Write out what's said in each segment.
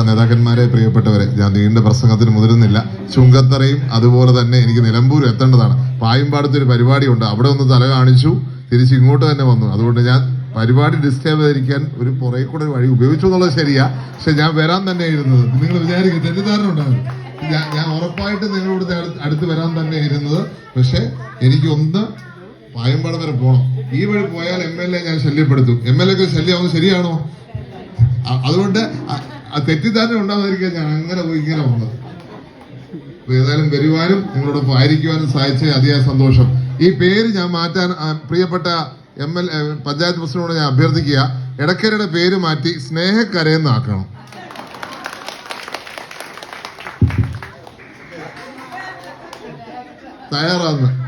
നേതാക്കന്മാരെ പ്രിയപ്പെട്ടവരെ ഞാൻ നീണ്ട പ്രസംഗത്തിന് മുതിരുന്നില്ല. ചുങ്കത്തറയും അതുപോലെ തന്നെ എനിക്ക് നിലമ്പൂരും എത്തേണ്ടതാണ്. പായമ്പാടത്തൊരു പരിപാടിയുണ്ട് അവിടെ ഒന്ന് തല കാണിച്ചു. തിരിച്ച് ഇങ്ങോട്ട് തന്നെ വന്നു. അതുകൊണ്ട് ഞാൻ പരിപാടി ഡിസ്റ്റേബ് ചെയ്തിരിക്കാൻ ഒരു പുറകെ കൂടെ വഴി ഉപയോഗിച്ചു എന്നുള്ളത് ശരിയാ. പക്ഷെ ഞാൻ വരാൻ തന്നെ ഇരുന്നത് നിങ്ങൾ വിചാരിക്കും തെറ്റിദ്ധാരണ ഉണ്ടാകും. ഞാൻ ഞാൻ ഉറപ്പായിട്ട് നിങ്ങളോട് അടുത്ത് വരാൻ തന്നെ ഇരുന്നത് പക്ഷെ എനിക്കൊന്ന് പായമ്പാടം വരെ പോകണം ഈ വഴി പോയാൽ എം എൽ എ ഞാൻ ശല്യപ്പെടുത്തും. എം എൽ എക്ക് ശല്യമാവുന്നത് ശരിയാണോ? അതുകൊണ്ട് ആ തെറ്റിദ്ധാരണ ഉണ്ടാകാതിരിക്കാൻ ഞാൻ അങ്ങനെ പോയി ഇങ്ങനെ വന്നത്. അപ്പൊ ഏതായാലും വരുവാനും നിങ്ങളോടൊപ്പം ആയിരിക്കുവാനും സാധിച്ച അതിയായ സന്തോഷം. ഈ പേര് ഞാൻ മാറ്റാൻ പ്രിയപ്പെട്ട എം എൽ പഞ്ചായത്ത് പ്രസിഡന്റിനോട് ഞാൻ അഭ്യർത്ഥിക്കുക ഇടക്കരയുടെ പേര് മാറ്റി സ്നേഹക്കരയെന്നാക്കണം. തയ്യാറാന്ന്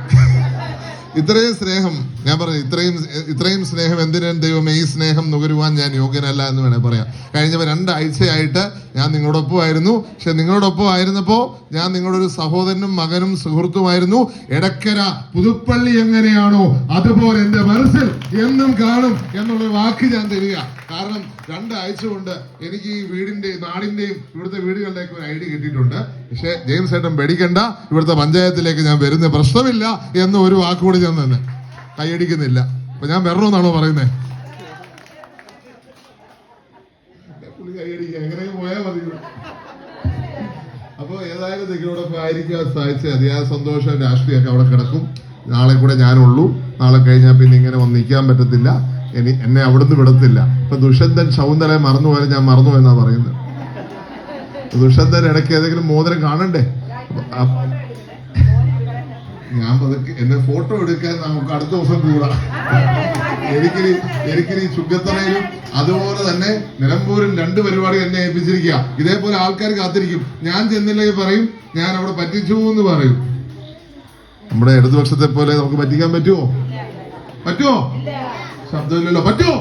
ഇത്രയും സ്നേഹം ഞാൻ പറഞ്ഞു ഇത്രയും ഇത്രയും സ്നേഹം എന്തിനും ദൈവമേ ഈ സ്നേഹം നുകരുവാൻ ഞാൻ യോഗ്യനല്ല എന്ന് വേണേൽ പറയാം. കഴിഞ്ഞ രണ്ടാഴ്ചയായിട്ട് ഞാൻ നിങ്ങളോടൊപ്പം ആയിരുന്നു പക്ഷെ നിങ്ങളോടൊപ്പം ആയിരുന്നപ്പോ ഞാൻ നിങ്ങളുടെ ഒരു സഹോദരനും മകനും സുഹൃത്തുമായിരുന്നു. എടക്കര പുതുപ്പള്ളി എങ്ങനെയാണോ അതുപോലെ എന്റെ മനസ്സിൽ എന്നും കാണും എന്നുള്ള വാക്ക് ഞാൻ തരിക. കാരണം രണ്ടാഴ്ച കൊണ്ട് എനിക്ക് ഈ വീടിന്റെയും നാടിന്റെയും ഇവിടുത്തെ വീടുകളിലേക്ക് ഒരു ഐഡിയ കിട്ടിയിട്ടുണ്ട്. പക്ഷെ ജെയിംസ് ഏട്ടൻ പേടിക്കണ്ട ഇവിടുത്തെ പഞ്ചായത്തിലേക്ക് ഞാൻ വരുന്ന പ്രശ്നമില്ല എന്ന് ഒരു വാക്കുകൂടി ഞാൻ തന്നെ കൈയടിക്കുന്നില്ല അപ്പൊ ഞാൻ വരണമെന്നാണോ പറയുന്നത് എങ്ങനെ പോയാൽ മതി അപ്പൊ ഏതായാലും നിങ്ങളോടൊപ്പം ആയിരിക്കാൻ സാധിച്ച അതിയായ സന്തോഷം രാഷ്ട്രീയമൊക്കെ അവിടെ കിടക്കും. നാളെ കൂടെ ഞാനുള്ളൂ. നാളെ കഴിഞ്ഞാൽ പിന്നെ ഇങ്ങനെ വന്ന് നിൽക്കാൻ പറ്റത്തില്ല. ഇനി എന്നെ അവിടുന്ന് വിടത്തില്ല. ഇപ്പൊ ദുഷ്യന്തൻ മറന്നു പോയാൽ ഞാൻ മറന്നു എന്നാ പറയുന്നത്. ദുഷന്തൻ ഇടയ്ക്ക് ഏതെങ്കിലും മോതിരം കാണണ്ടേ? ഞാൻ പതുക്കെ എന്നെ ഫോട്ടോ എടുക്കാൻ നമുക്ക് അടുത്ത ദിവസം കൂടാ. എനിക്കിനി എനിക്കിനി ചുങ്കത്തറയിലും അതുപോലെ തന്നെ നിലമ്പൂരും രണ്ട് പരിപാടി എന്നെ ഏൽപ്പിച്ചിരിക്കുക ഇതേപോലെ ആൾക്കാർ കാത്തിരിക്കും. ഞാൻ ചെന്നില്ലെങ്കിൽ പറയും ഞാൻ അവിടെ പറ്റിച്ചു എന്ന് പറയും. നമ്മുടെ ഇടതുപക്ഷത്തെ പോലെ നമുക്ക് പറ്റിക്കാൻ പറ്റുമോ പറ്റുമോ ശബ്ദമില്ലല്ലോ. പറ്റുമോ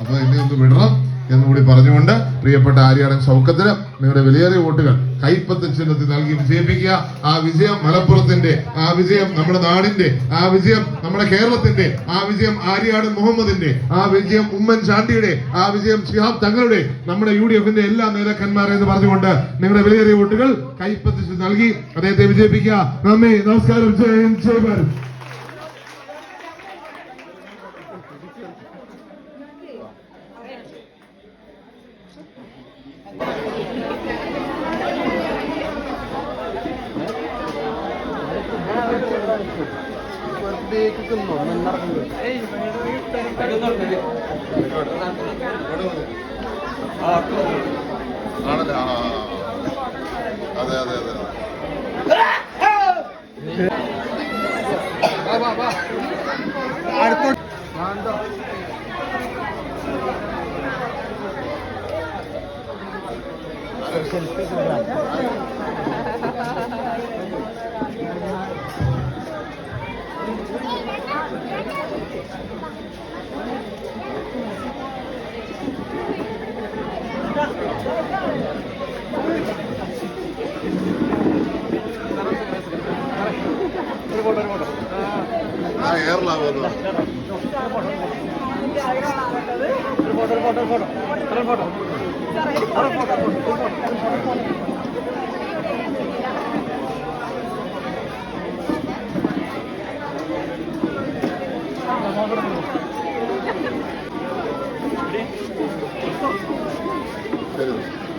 അപ്പൊ എന്നെ ഒന്ന് വിടണം എന്നുകൂടി പറഞ്ഞുകൊണ്ട് പ്രിയപ്പെട്ട ആര്യാടൻ സൗഖ്യത്തിന് നിങ്ങളുടെ വിലയേറിയ വോട്ടുകൾ കൈപ്പത്ത് ചിഹ്നത്തിൽ നൽകി വിജയിപ്പിക്കുക ആ വിജയം മലപ്പുറത്തിന്റെ ആ വിജയം നമ്മുടെ നാടിന്റെ ആ വിജയം നമ്മുടെ കേരളത്തിന്റെ ആ വിജയം ആര്യാടൻ മുഹമ്മദിന്റെ ആ വിജയം ഉമ്മൻ ചാണ്ടിയുടെ ആ വിജയം ഷിഹാബ് തങ്ങളുടെ നമ്മുടെ യു ഡി എഫിന്റെ എല്ലാ നേതാക്കന്മാരെ എന്ന് പറഞ്ഞുകൊണ്ട് നിങ്ങളുടെ വിലയേറിയ വോട്ടുകൾ കൈപ്പത്ത് നൽകി അദ്ദേഹത്തെ വിജയിപ്പിക്കുക. നന്ദി നമസ്കാരം. ജയ് ജയ് ഭാരത്. ആണല്ലേ ആ അതെ അതെ അതെ ആ എയറിലാവുന്നു Perú.